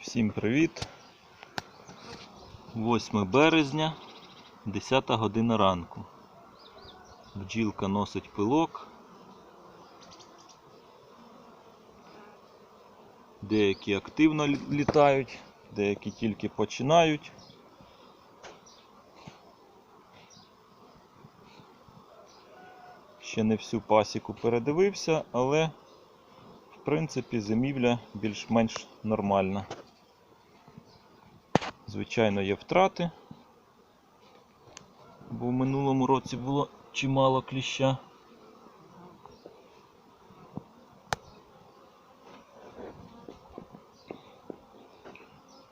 Всім привіт! 8 березня, 10 година ранку. Бджілка носить пилок. Деякі активно літають, деякі тільки починають. Ще не всю пасіку передивився, але в принципі зимівля більш-менш нормальна. Звичайно, є втрати, бо в минулому році було чимало кліща.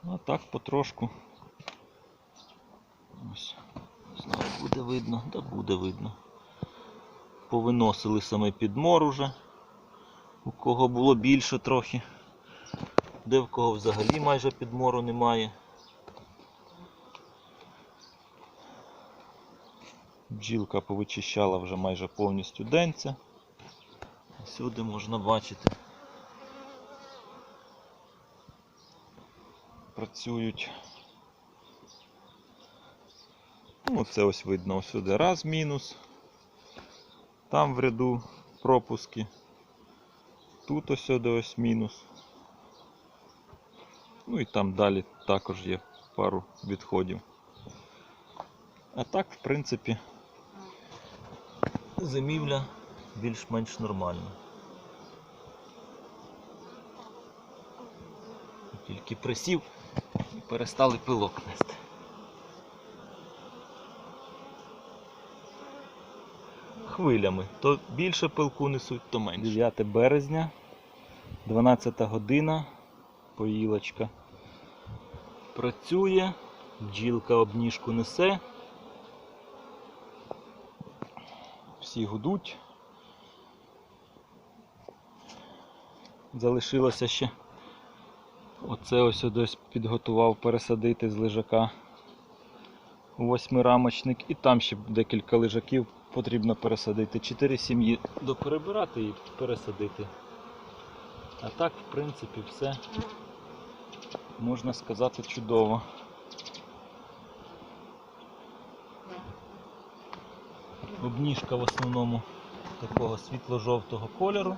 А так потрошку. Ось. Знаю, буде видно, да буде видно. Повиносили саме підмор уже. У кого було більше трохи, де в кого взагалі майже підмору немає. Бджілка повичищала вже майже повністю денця. Сюди можна бачити. Працюють. Ну, це ось видно сюди раз мінус. Там в ряду пропуски. Тут ось ось мінус. Ну і там далі також є пару відходів. А так, в принципі, зимівля більш-менш нормальна. Тільки присів і перестали пилок нести. Хвилями. То більше пилку несуть, то менше. 9 березня, 12 година, поїлочка. Працює, бджілка обніжку несе. Всі гудуть. Залишилося ще. Оце ось десь підготував пересадити з лежака восьмирамочник і там ще декілька лежаків потрібно пересадити. Чотири сім'ї доперебирати і пересадити. А так, в принципі, все можна сказати чудово. Обніжка в основному такого світло-жовтого кольору.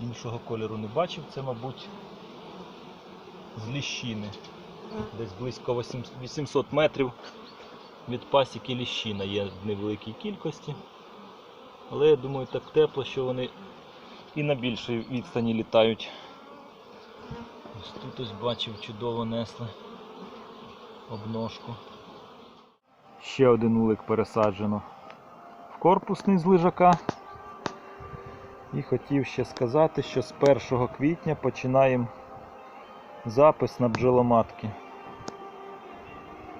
Іншого кольору не бачив, це, мабуть, з ліщини. Десь близько 800 метрів від пасіки ліщина є в невеликій кількості. Але я думаю, так тепло, що вони і на більшій відстані літають. Ось тут ось бачив, чудово несли обножку. Ще один улик пересаджено в корпусний з лежака. І хотів ще сказати, що з 1 квітня починаємо запис на бджоломатки.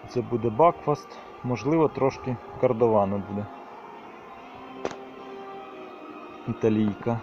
Це буде бакфаст, можливо, трошки кардовану буде. Італійка.